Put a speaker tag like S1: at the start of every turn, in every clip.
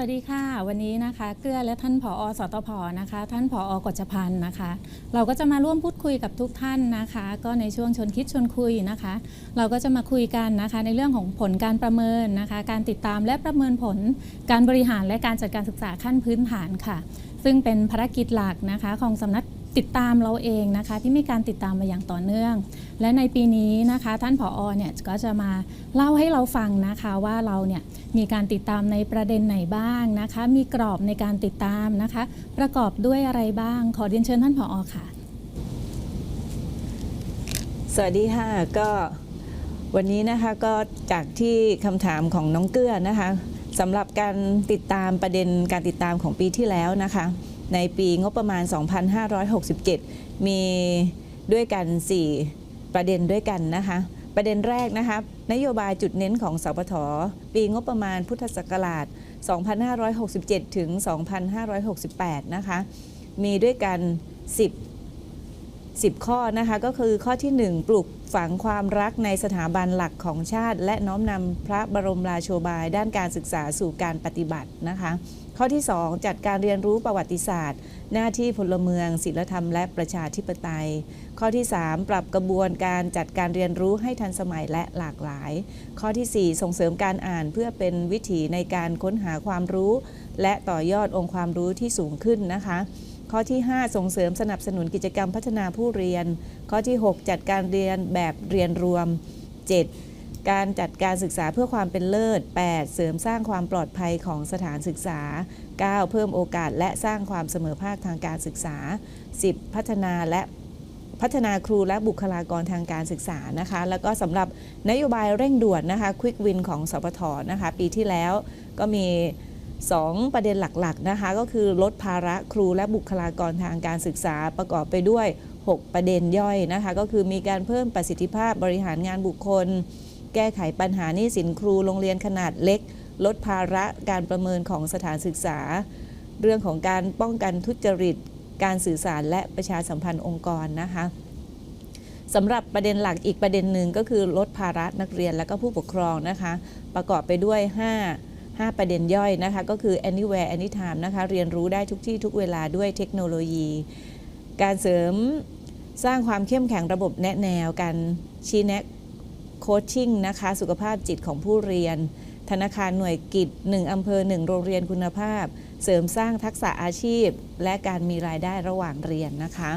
S1: วัสดีค่ะ วันนี้นะคะ เกื้อและท่านผอสตพนะคะ ท่านผอกฎจพันธ์นะคะ เราก็จะมาร่วมพูดคุยกับทุกท่านนะคะ ก็ในช่วงชวนคิดชวนคุยนะคะ เราก็จะมาคุยกันนะคะในเรื่องของผลการประเมินนะคะ การติดตามและประเมินผลการบริหารและการจัดการศึกษาขั้นพื้นฐานค่ะ ซึ่งเป็นภารกิจหลักนะคะ ของสำนัก ติดตามเราเองนะคะที่มีการติดตามมาอย่างต่อเนื่อง และในปีนี้นะคะท่านผอเนี่ยก็จะมาเล่าให้เราฟังนะคะว่าเราเนี่ยมีการติดตามในประเด็นไหนบ้างนะคะ มีกรอบในการติดตามนะคะ ประกอบด้วยอะไรบ้าง ขอเรียนเชิญท่านผอค่ะ
S2: สวัสดีค่ะก็วันนี้นะคะก็จากที่คำถามของน้องเกื้อนะคะสำหรับการติดตามประเด็นการติดตามของปีที่แล้วนะคะ ในปีงบประมาณ 2567 มีด้วยกัน 4 ประเด็นด้วยกันนะคะ ประเด็นแรกนะคะนโยบายจุดเน้นของสปทปีงบประมาณพุทธศักราช 2567 ถึง 2568 นะคะ มีด้วยกัน 10 10 ข้อนะคะก็คือข้อที่ 1 ปลูกฝังความรักในสถาบันหลักของชาติ และน้อมนำพระบรมราโชบาย ด้านการศึกษาสู่การปฏิบัตินะคะ ข้อที่ 2 จัดการเรียนรู้ประวัติศาสตร์ หน้าที่พลเมืองศิลธรรมและประชาธิปไตย ข้อที่ 3 ปรับกระบวนการจัดการเรียนรู้ให้ทันสมัยและหลากหลาย ข้อทีสี่ 4 ส่งเสริมการอ่านเพื่อเป็นวิถีในการค้นหาความรู้ และต่อยอดองค์ความรู้ที่สูงขึ้นนะคะข้อที่ 5 ส่งเสริมสนับสนุนกิจกรรมพัฒนาผู้เรียน ข้อที่ 6 จัดการเรียนแบบเรียนรวม 7. การจัดการศึกษาเพื่อความเป็นเลิศ 8. เสริมสร้างความปลอดภัยของสถานศึกษา 9. เพิ่มโอกาสและสร้างความเสมอภาคทางการศึกษา 10. พัฒนาและพัฒนาครูและบุคลากรทางการศึกษานะคะ แล้วก็สำหรับนโยบายเร่งด่วนนะคะ Quick Win ของสปทนะคะ ปีที่แล้วก็มี 2 ประเด็นหลักๆนะคะ ก็คือลดภาระครูและบุคลากรทางการศึกษาประกอบไปด้วย 6 ประเด็นย่อยนะคะ ก็คือมีการเพิ่มประสิทธิภาพบริหารงานบุคคล แก้ไขปัญหานี้สินครูโรงเรียนขนาดเล็ก ลดภาระการประเมินของสถานศึกษา เรื่องของการป้องกันทุจริต การสื่อสารและประชาสัมพันธ์องค์กรนะคะสำหรับประเด็นหลักอีกประเด็นหนึ่งก็คือลดภาระนักเรียนและก็ผู้ปกครองนะคะ ประกอบไปด้วย 5 5 ประเด็นย่อยนะคะ ก็คือ anywhere anytime นะคะ เรียนรู้ได้ทุกที่ทุกเวลาด้วยเทคโนโลยี การเสริมสร้างความเข้มแข็งระบบแนะแนว การชี้แนะ โคชชิ่งนะคะ สุขภาพจิตของผู้เรียน ธนาคารหน่วยกิจ 1 อำเภอ 1 โรงเรียนคุณภาพ เสริมสร้างทักษะอาชีพ และการมีรายได้ระหว่างเรียนนะคะ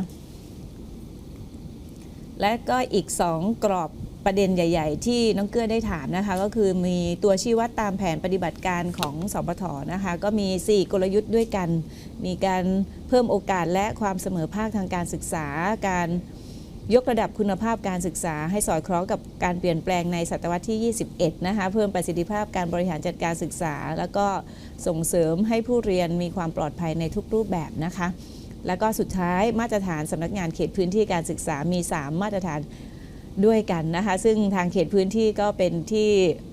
S2: และก็อีก 2 กรอบประเด็นใหญ่ ๆ ที่น้องเกื้อได้ถามนะคะ ก็คือมีตัวชี้วัดตามแผนปฏิบัติการของสปทนะคะ ก็มี 4 กลยุทธ์ด้วยกัน มีการเพิ่มโอกาสและความเสมอภาคทางการศึกษาการ ยกระดับคุณภาพการศึกษาให้สอดคล้องกับการเปลี่ยนแปลงในศตวรรษที่ 21 นะคะ เพิ่มประสิทธิภาพการบริหารจัดการศึกษา แล้วก็ส่งเสริมให้ผู้เรียนมีความปลอดภัยในทุกรูปแบบนะคะ แล้วก็สุดท้ายมาตรฐานสำนักงานเขตพื้นที่การศึกษามี 3 มาตรฐาน ด้วยกันนะคะ ซึ่งทางเขตพื้นที่ก็เป็นที่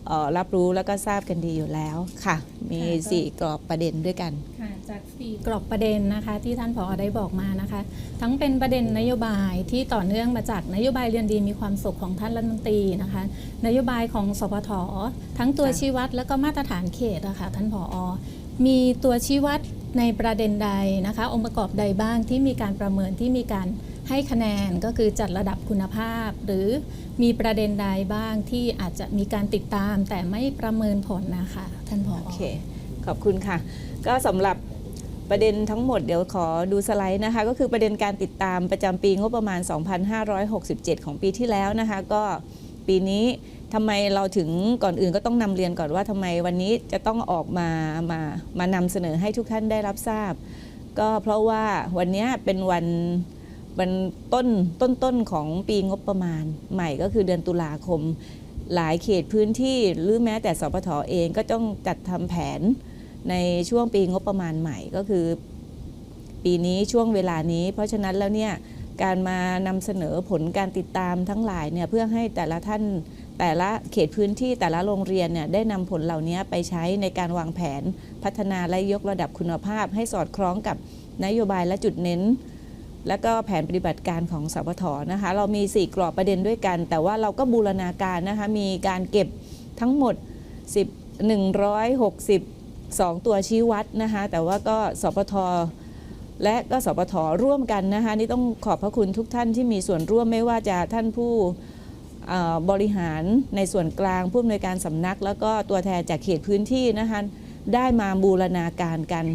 S2: เอ่อรับรู้แล้วก็ทราบกันดีอยู่แล้วค่ะ มี
S1: ค่ะก็
S2: 4กรอบประเด็นด้วยกัน
S1: ค่ะจากสี่กรอบประเด็นนะคะที่ท่านผอได้บอกมานะคะ ทั้งเป็นประเด็นนโยบายที่ต่อเนื่องมาจากนโยบายเรียนดีมีความสุขของท่านรัฐมนตรีนะคะ นโยบายของสปททั้งตัว
S2: ค่ะ
S1: ชี้วัดและก็มาตรฐานเขตนะคะท่านผอมีตัวชี้วัดในประเด็นใดนะคะ องค์ประกอบใดบ้างที่มีการประเมินที่มีการ ให้คะแนนก็คือจัดระดับคุณภาพ หรือมีประเด็นใดบ้างที่อาจจะมีการติดตาม แต่ไม่ประเมินผลนะคะท่านผอ
S2: โอเคขอบคุณค่ะ ก็สำหรับประเด็นทั้งหมดเดี๋ยวขอดูสไลด์นะคะ ก็คือประเด็นการติดตามประจำปีงบประมาณ 2567 ของปีที่แล้วนะคะ ก็ปีนี้ทำไมเราถึงก่อนอื่นก็ต้องนำเรียนก่อนว่าทำไมวันนี้จะต้องออกมามามานำเสนอให้ทุกท่านได้รับทราบ ก็เพราะว่าวันนี้เป็นวัน วันต้นต้นต้นของปีงบประมาณ ใหม่ก็คือเดือนตุลาคม หลายเขตพื้นที่หรือแม้แต่สปทเองก็ต้องจัดทำแผนในช่วงปีงบประมาณใหม่ก็คือ ปีนี้ช่วงเวลานี้ เพราะฉะนั้นแล้วเนี่ยการมานำเสนอผลการติดตามทั้งหลายเนี่ยเพื่อให้แต่ละท่านแต่ละเขตพื้นที่แต่ละโรงเรียนเนี่ยได้นำผลเหล่านี้ไปใช้ในการวางแผนพัฒนาและยกระดับคุณภาพ ให้สอดคล้องกับนโยบายและจุดเน้น และก็แผนปฏิบัติการของสปทนะคะ เรามี 4 กรอบประเด็นด้วยกัน แต่ว่าเราก็บูรณาการนะคะ มีการเก็บทั้งหมด 10 162 ตัวชี้วัดนะคะ แต่ว่าก็สปทและก็สปทร่วมกันนะคะ นี่ต้องขอบพระคุณทุกท่านที่มีส่วนร่วมไม่ว่าจะท่านผู้บริหารในส่วนกลางผู้อำนวยการสำนัก แล้วก็ตัวแทนจากเขตพื้นที่นะคะได้มาบูรณาการกัน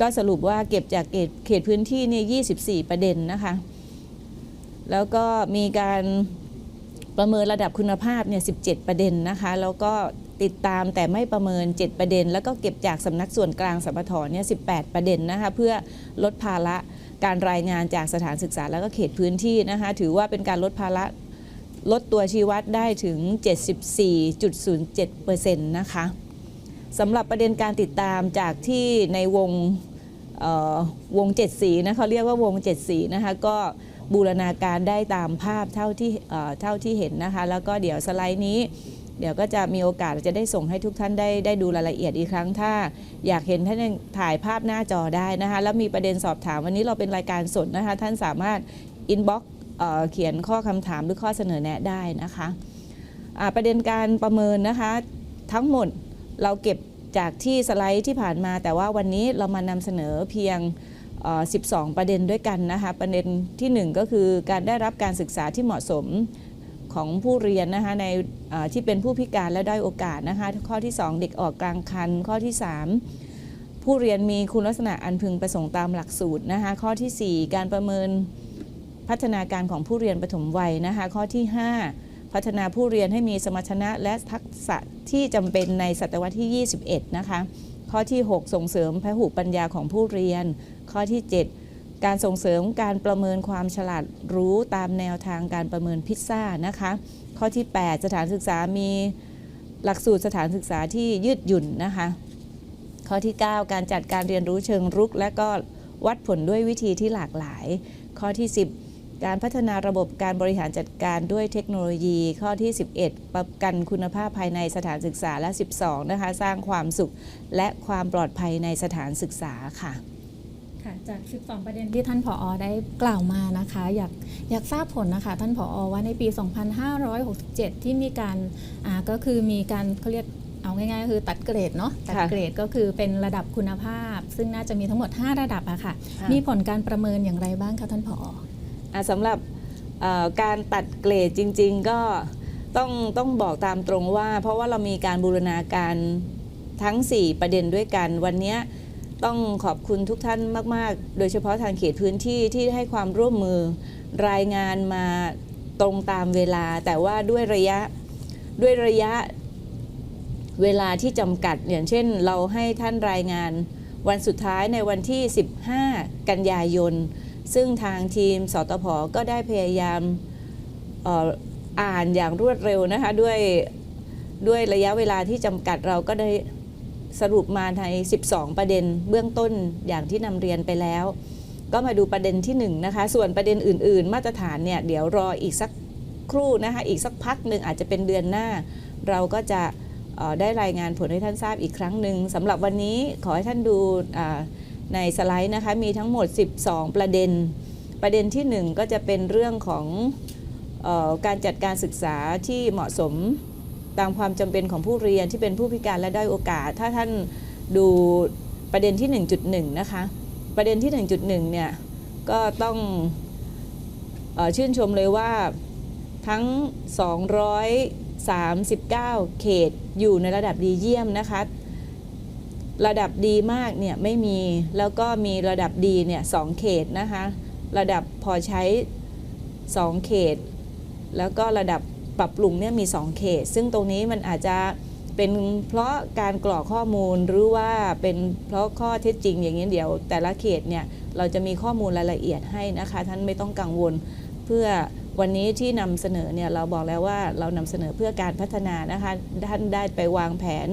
S2: ก็สรุปว่าเก็บจากเขตเขตพื้นที่นี่24 ประเด็นนะคะ แล้วก็มีการประเมินระดับคุณภาพเนี่ย17 ประเด็นนะคะ แล้วก็ติดตามแต่ไม่ประเมิน 7 ประเด็น แล้วก็เก็บจากสำนักส่วนกลางสัมปทเนี่ย18 ประเด็นนะคะ เพื่อลดภาระการรายงานจากสถานศึกษาแล้วก็เขตพื้นที่นะคะ ถือว่าเป็นการลดภาระลดตัวชี้วัดได้ถึง 74.07%นะคะ สำหรับประเด็นการติดตามจากที่ในวงวงเจ็ดสีนะเขาเรียกว่าวงเจ็ดสีนะคะก็บูรณาการได้ตามภาพเท่าที่เท่าที่เห็นนะคะ แล้วก็เดี๋ยวสไลด์นี้ เดี๋ยวก็จะมีโอกาสจะได้ส่งให้ทุกท่านได้ได้ดูรายละเอียดอีกครั้ง ถ้าอยากเห็นท่านถ่ายภาพหน้าจอได้นะคะแล้วมีประเด็นสอบถามวันนี้เราเป็นรายการสดนะคะ ท่านสามารถอินบ็อกเขียนข้อคำถามหรือข้อเสนอแนะได้นะคะประเด็นการประเมินนะคะทั้งหมด เราเก็บจากที่สไลด์ที่ผ่านมา แต่ว่าวันนี้เรามานำเสนอเพียง 12 ประเด็นด้วยกันนะคะ ประเด็นทีหนึ่1 ก็คือการได้รับการศึกษาที่เหมาะสมของผู้เรียนนะคะในที่เป็นผู้พิการและด้อยโอกาสนะคะ ข้อที่ 2 เด็กออกกลางคัน ข้อที่ 3 ผู้เรียนมีคุณลักษณะอันพึงประสงค์ตามหลักสูตรนะคะ ข้อทีสี่4 การประเมินพัฒนาการของผู้เรียนปฐมวัยนะคะ ข้อที่ 5 พัฒนาผู้เรียนให้มีสมรรถนะและทักษะที่จำเป็นในศตวรรษที่ 21 นะคะ ข้อที่ 6 ส่งเสริมพหุปัญญาของผู้เรียน ข้อที่ 7 การส่งเสริมการประเมินความฉลาดรู้ตามแนวทางการประเมินพิซซ่านะคะ ข้อที่ 8 สถานศึกษามีหลักสูตรสถานศึกษาที่ยืดหยุ่นนะคะ ข้อที่ 9 การจัดการเรียนรู้เชิงรุก และก็วัดผลด้วยวิธีที่หลากหลาย ข้อที่ 10 การพัฒนาระบบการบริหารจัดการด้วยเทคโนโลยี ข้อที่ 11 ประกันคุณภาพภายในสถานศึกษาและ 12 นะคะ สร้างความสุขและความปลอดภัยในสถานศึกษาค่ะ
S1: ค่ะจาก 12 ประเด็นที่ท่านผอได้กล่าวมานะคะ อยากอยากทราบผลนะคะ ท่านผอว่าในปี 2567 ที่มีการอ่าก็คือมีการเขาเรียกเอาง่ายๆก็คือตัดเกรดเนาะตัด
S2: ค่ะ
S1: เกรดก็คือเป็นระดับคุณภาพ ซึ่งน่าจะมีทั้งหมด 5 ระดับอะค่ะ
S2: ค่ะ
S1: มีผลการประเมินอย่างไรบ้างคะท่านผอ
S2: อะ สำหรับการตัดเกรดจริง ๆ ก็ต้องต้องบอกตามตรงว่า เพราะว่าเรามีการบูรณาการทั้ง 4 ประเด็นด้วยกัน วันนี้ต้องขอบคุณทุกท่านมาก ๆ โดยเฉพาะทางเขตพื้นที่ที่ให้ความร่วมมือรายงานมาตรงตามเวลา แต่ว่าด้วยระยะด้วยระยะเวลาที่จำกัด อย่างเช่น เราให้ท่านรายงานวันสุดท้ายในวันที่ 15 กันยายน ซึ่งทางทีมสตพก็ได้พยายามอ่ออ่านอย่างรวดเร็วนะคะด้วยด้วยระยะเวลาที่จำกัดเราก็ได้สรุปมาใน 12 ประเด็นเบื้องต้นอย่างที่นำเรียนไปแล้ว ก็มาดูประเด็นที่1นะคะส่วนประเด็นอื่น ๆ มาตรฐานเนี่ยเดี๋ยวรออีกสักครู่นะคะอีกสักพักหนึ่งอาจจะเป็นเดือนหน้า เราก็จะได้รายงานผลให้ท่านทราบอีกครั้งหนึ่งสำหรับวันนี้ขอให้ท่านดูอ่า ในสไลด์นะคะมีทั้งหมด 12 ประเด็น ประเด็นที่ 1 ก็จะเป็นเรื่องของออการจัดการศึกษาที่เหมาะสมตามความจำเป็นของผู้เรียนที่เป็นผู้พิการและด้อยโอกาส ถ้าท่านดูประเด็นที่ 1.1 นะคะ ประเด็นที่ 1.1 เนี่ย ก็ต้องออชื่นชมเลยว่าทั้ง 239 เขตอยู่ในระดับดีเยี่ยมนะคะ ระดับดีมากเนี่ยไม่มีแล้วก็มีระดับดีเนี่ยสองเขตนะคะ ระดับพอใช้ 2 เขต แล้วก็ระดับปรับปรุงเนี่ยมี 2 เขต ซึ่งตรงนี้มันอาจจะเป็นเพราะการกรอกข้อมูลหรือว่าเป็นเพราะข้อเท็จจริงอย่างนี้เดี๋ยว แต่ละเขตเนี่ยเราจะมีข้อมูลรายละเอียดให้นะคะ ท่านไม่ต้องกังวลเพื่อวันนี้ที่นำเสนอเนี่ยเราบอกแล้วว่าเรานำเสนอเพื่อการพัฒนานะคะท่านได้ไปวางแผน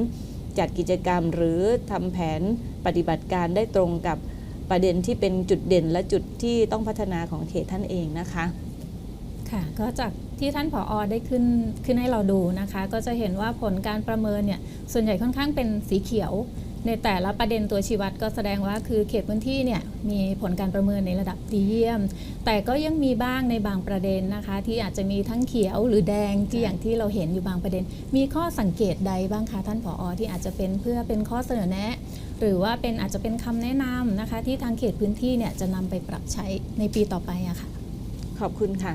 S2: จัดกิจกรรม หรือทำแผนปฏิบัติการได้ตรงกับประเด็นที่เป็นจุดเด่นและจุดที่ต้องพัฒนาของเขตท่านเองนะคะ
S1: ค่ะก็จากที่ท่านผออได้ขึ้นขึ้นให้เราดูนะคะ ก็จะเห็นว่าผลการประเมินเนี่ยส่วนใหญ่ค่อนข้างเป็นสีเขียว ในแต่ละประเด็นตัวชี้วัดก็แสดงว่าคือเขตพื้นที่เนี่ยมีผลการประเมินในระดับดีเยี่ยม แต่ก็ยังมีบ้างในบางประเด็นนะคะ ที่อาจจะมีทั้งเขียวหรือแดงที่อย่างที่เราเห็นอยู่บางประเด็น มีข้อสังเกตใดบ้างคะท่านผออที่อาจจะเป็นเพื่อเป็นข้อเสนอแนะ หรือว่าเป็นอาจจะเป็นคำแนะนำนะคะ ที่ทางเขตพื้นที่เนี่ยจะนำไปปรับใช้ในปีต่อไปอะค่ะ
S2: ขอบคุณค่ะ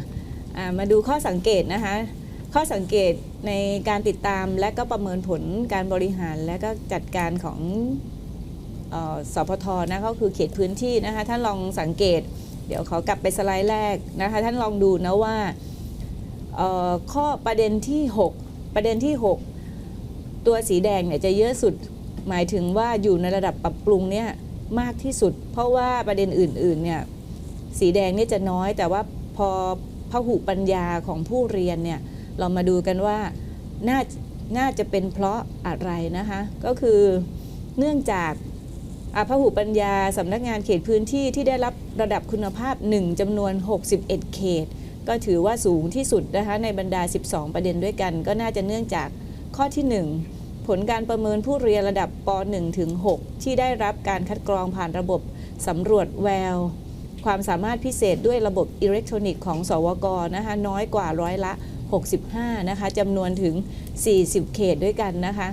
S2: มาดูข้อสังเกตนะคะ ข้อสังเกตในการติดตามและก็ประเมินผลการบริหารและก็จัดการของออสพทนะก็คือเขตพื้นที่นะคะท่านลองสังเกต เดี๋ยวขอกลับไปสไลด์แรกนะคะท่านลองดูนะว่าข้อประเด็นที่ 6 ประเด็นที่ 6 ตัวสีแดงเนี่ยจะเยอะสุดหมายถึงว่าอยู่ในระดับปรับปรุงเนี่ยมากที่สุด เพราะว่าประเด็นอื่นๆเนี่ยสีแดงเนี่ยจะน้อยแต่ว่าพอพหุปัญญาของผู้เรียนเนี่ย เรามาดูกันว่าน่าน่าจะเป็นเพราะอะไรนะคะ ก็คือเนื่องจากอาพหุปัญญาสำนักงานเขตพื้นที่ที่ได้รับระดับคุณภาพ 1จำนวน 61 เขต ก็ถือว่าสูงที่สุดนะคะในบรรดา 12 ประเด็นด้วยกัน ก็น่าจะเนื่องจากข้อที่ 1 ผลการประเมินผู้เรียนระดับป .1 ถึง 6 ที่ได้รับการคัดกรองผ่านระบบสำรวจแวว ความสามารถพิเศษด้วยระบบอิเล็กทรอนิกส์ของสวกนะคะน้อยกว่าร้อยละ 65 นะคะจำนวนถึง 40 เขตด้วยกันนะคะ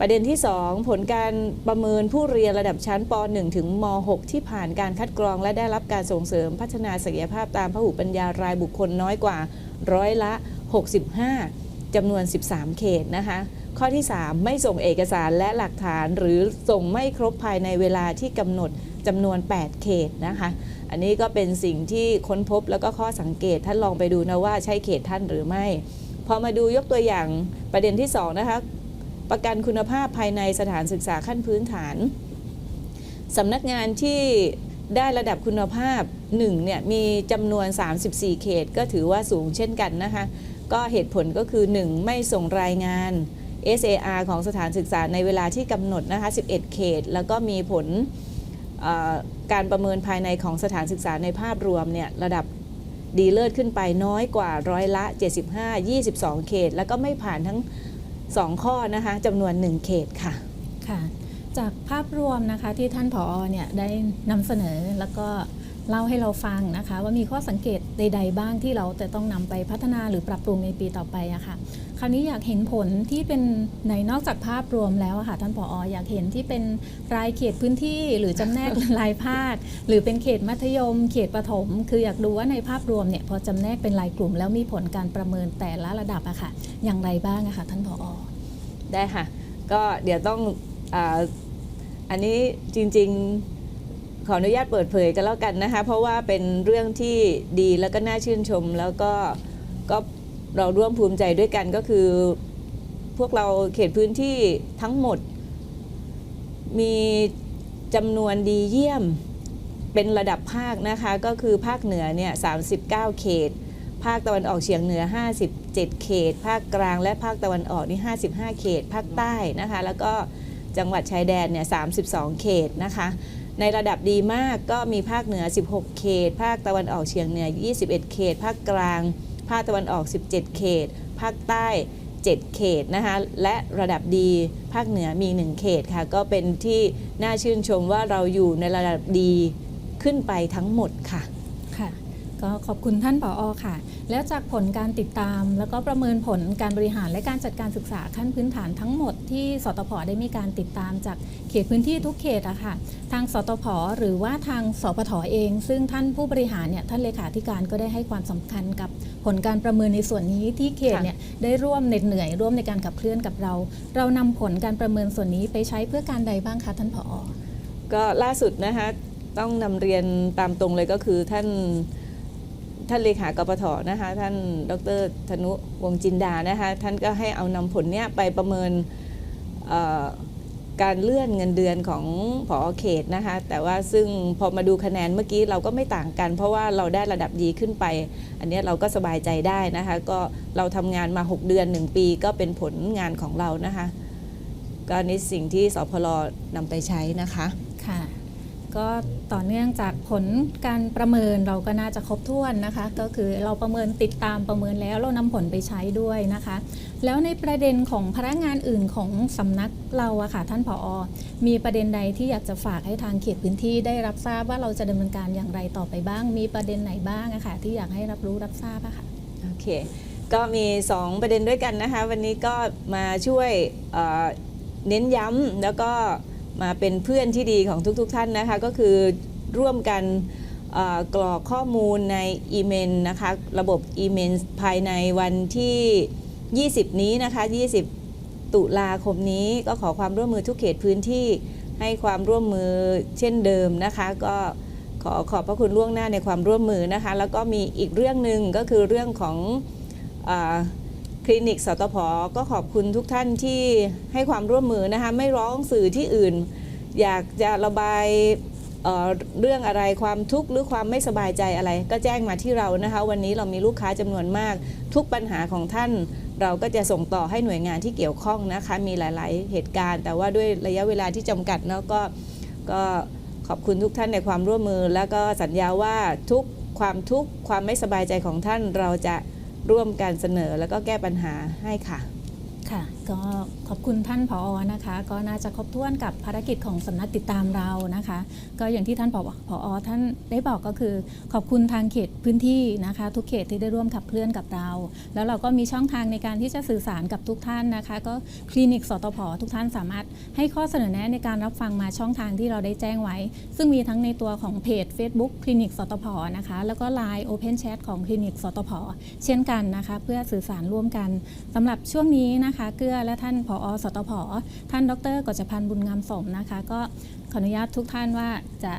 S2: ประเด็นที่ 2 ผลการประเมินผู้เรียนระดับชั้นป .1 ถึงม .6 ที่ผ่านการคัดกรองและได้รับการส่งเสริมพัฒนาศักยภาพตามพหุปัญญารายบุคคลน้อยกว่าร้อยละ 65จำนวน 13 เขตนะคะ ข้อที่ 3 ไม่ส่งเอกสารและหลักฐาน หรือส่งไม่ครบภายในเวลาที่กำหนดจำนวน 8 เขตนะคะ อันนี้ก็เป็นสิ่งที่ค้นพบแล้วก็ข้อสังเกตท่านลองไปดูนะว่าใช่เขตท่านหรือไม่ พอมาดูยกตัวอย่างประเด็นที่ 2 นะคะ ประกันคุณภาพภายในสถานศึกษาขั้นพื้นฐานสำนักงานที่ได้ระดับคุณภาพ1เนี่ยมีจำนวน 34 เขตก็ถือว่าสูงเช่นกันนะคะ ก็เหตุผลก็คือ 1 ไม่ส่งรายงาน SAR ของสถานศึกษาในเวลาที่กำหนดนะคะ 11 เขต แล้วก็มีผลการประเมินภายในของสถานศึกษาในภาพรวมเนี่ยระดับดีเลิศขึ้นไปน้อยกว่าร้อยละ 75 22 เขต แล้วก็ไม่ผ่านทั้ง 2 ข้อนะคะจำนวน 1 เขตค่ะ
S1: ค่ะ จากภาพรวมนะคะที่ท่านผอเนี่ยได้นำเสนอแล้วก็ เล่าให้เราฟังนะคะ ว่ามีข้อสังเกตใด ๆ บ้างที่เราจะต้องนำไปพัฒนาหรือปรับปรุงในปีต่อไปอะค่ะ คราวนี้อยากเห็นผลที่เป็นในนอกจากภาพรวมแล้วอะค่ะท่านผออยากเห็นที่เป็นรายเขตพื้นที่หรือจำแนกรายภาคหรือเป็นเขตมัธยม เขตประถม คืออยากดูว่าในภาพรวมเนี่ยพอจำแนกเป็นรายกลุ่ม แล้วมีผลการประเมินแต่ละระดับอะค่ะ อย่างไรบ้างอะค่ะท่านผอ
S2: ได้ค่ะ ก็เดี๋ยวต้องอ,อันนี้จริงๆ ขออนุญาตเปิดเผยกันแล้วกันนะคะ เพราะว่าเป็นเรื่องที่ดีแล้วก็น่าชื่นชม แล้วก็ก็เราร่วมภูมิใจด้วยกันก็คือ พวกเราเขตพื้นที่ทั้งหมด มีจำนวนดีเยี่ยมเป็นระดับภาคนะคะ ก็คือภาคเหนือเนี่ย39 เขต ภาคตะวันออกเฉียงเหนือ 57 เขต ภาคกลางและภาคตะวันออกนี่55 เขต ภาคใต้นะคะ แล้วก็จังหวัดชายแดนเนี่ย32 เขตนะคะ ในระดับดีมากก็มีภาคเหนือ 16 เขต ภาคตะวันออกเฉียงเหนือ 21 เขต ภาคกลาง ภาคตะวันออก 17 เขต ภาคใต้ 7 เขตนะคะและระดับดีภาคเหนือมี 1 เขตค่ะ ก็เป็นที่น่าชื่นชมว่าเราอยู่ในระดับดีขึ้นไปทั้งหมดค่ะ
S1: ค่ะ ก็ขอบคุณท่านผออค่ะ แล้วจากผลการติดตาม แล้วก็ประเมินผลการบริหารและการจัดการศึกษาขั้นพื้นฐานทั้งหมดที่สตพได้มีการติดตามจากเขตพื้นที่ทุกเขตอะค่ะ ทางสตพหรือว่าทางสพทเอง ซึ่งท่านผู้บริหารเนี่ยท่านเลขาธิการก็ได้ให้ความสำคัญกับผลการประเมินในส่วนนี้ที่เขตเนี่ยได้ร่วมเหน็ดเหนื่อยร่วมในการขับเคลื่อนกับเรา เรานำผลการประเมินส่วนนี้ไปใช้เพื่อการใดบ้างคะท่านผอ
S2: ก็ล่าสุดนะคะต้องนำเรียนตามตรงเลยก็คือท่าน ท่านเลขากปทนะคะท่านดรธนุวงจินดานะคะท่านก็ให้เอานำผลเนี้ยไปประเมินการเลื่อนเงินเดือนของผอเขตนะคะแต่ว่าซึ่งพอมาดูคะแนนเมื่อกี้เราก็ไม่ต่างกัน เพราะว่าเราได้ระดับดีขึ้นไป อันเนี้ยเราก็สบายใจได้นะคะก็เราทำงานมา 6 เดือน 1 ปีก็เป็นผลงานของเรานะคะก็นี่สิ่งที่สพลนำไปใช้นะคะ
S1: ค่ะ ก็ต่อเนื่องจากผลการประเมินเราก็น่าจะครบถ้วนนะคะ ก็คือเราประเมินติดตามประเมินแล้วเรานำผลไปใช้ด้วยนะคะ แล้วในประเด็นของพนักงานอื่นของสำนักเราอะค่ะท่านผอมีประเด็นใดที่อยากจะฝากให้ทางเขตพื้นที่ได้รับทราบว่าเราจะดำเนินการอย่างไรต่อไปบ้าง มีประเด็นไหนบ้างอะค่ะที่อยากให้รับรู้รับทราบอะค่ะ
S2: โอเคก็มี 2 ประเด็นด้วยกันนะคะ วันนี้ก็มาช่วยเเน้นย้ำแล้วก็ มาเป็นเพื่อนที่ดีของทุกๆทท่านนะคะ ก็คือร่วมกันกรอกข้อมูลในอีเมลนะคะ ระบบอีเมลภายในวันที่ 20 นี้นะคะ 20 ตุลาคมนี้ก็ขอความร่วมมือทุกเขตพื้นที่ให้ความร่วมมือเช่นเดิมนะคะ ก็ขอขอบพระคุณล่วงหน้าในความร่วมมือนะคะ แล้วก็มีอีกเรื่องหนึ่งก็คือเรื่องของอ คลินิกสตพก็ขอบคุณทุกท่านที่ให้ความร่วมมือนะคะไม่ร้องสื่อที่อื่น อยากจะระบายเเรื่องอะไรความทุกข์หรือความไม่สบายใจอะไร ก็แจ้งมาที่เรานะคะ วันนี้เรามีลูกค้าจำนวนมาก ทุกปัญหาของท่าน เราก็จะส่งต่อให้หน่วยงานที่เกี่ยวข้องนะคะ มีหลาย ๆ เหตุการณ์ แต่ว่าด้วยระยะเวลาที่จำกัดเนาะก็ก็ขอบคุณทุกท่านในความร่วมมือ แล้วก็สัญญาว่าทุกความทุกข์ความไม่สบายใจของท่านเราจะ ร่วมกันเสนอแล้วก็แก้ปัญหาให้ค่ะ
S1: ค่ะ ก็ขอบคุณท่านผอนะคะ ก็น่าจะครบถ้วนกับภารกิจของสำนักติดตามเรานะคะ ก็อย่างที่ท่านผอผอท่านได้บอกก็คือ ขอบคุณทางเขตพื้นที่นะคะ ทุกเขตที่ได้ร่วมขับเคลื่อนกับเรา แล้วเราก็มีช่องทางในการที่จะสื่อสารกับทุกท่านนะคะ ก็คลินิกสตพทุกท่านสามารถให้ข้อเสนอแนะในการรับฟังมาช่องทางที่เราได้แจ้งไว้ ซึ่งมีทั้งในตัวของเพจ Facebook คลินิกสตพนะคะแล้วก็ Line Open Chat ของคลินิกสตพเช่นกันนะคะ เพื่อสื่อสารร่วมกันสำหรับช่วงนี้นะคะเกื้อและท่านผอสตพท่านดรกฤษพันธ์บุญงามสมนะคะ ก็ขออนุญาตทุกท่านว่าจะ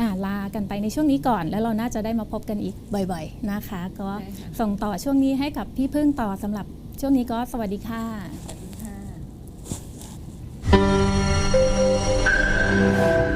S1: อ่าลากันไปในช่วงนี้ก่อน แล้วเราน่าจะได้มาพบกันอีกบ่อย ๆนะคะ ก็
S2: ได้ค่ะ
S1: ส่งต่อช่วงนี้ให้กับพี่พึ่งต่อสำหรับช่วงนี้ก็สวัสดีค่ะ
S2: ค่ะ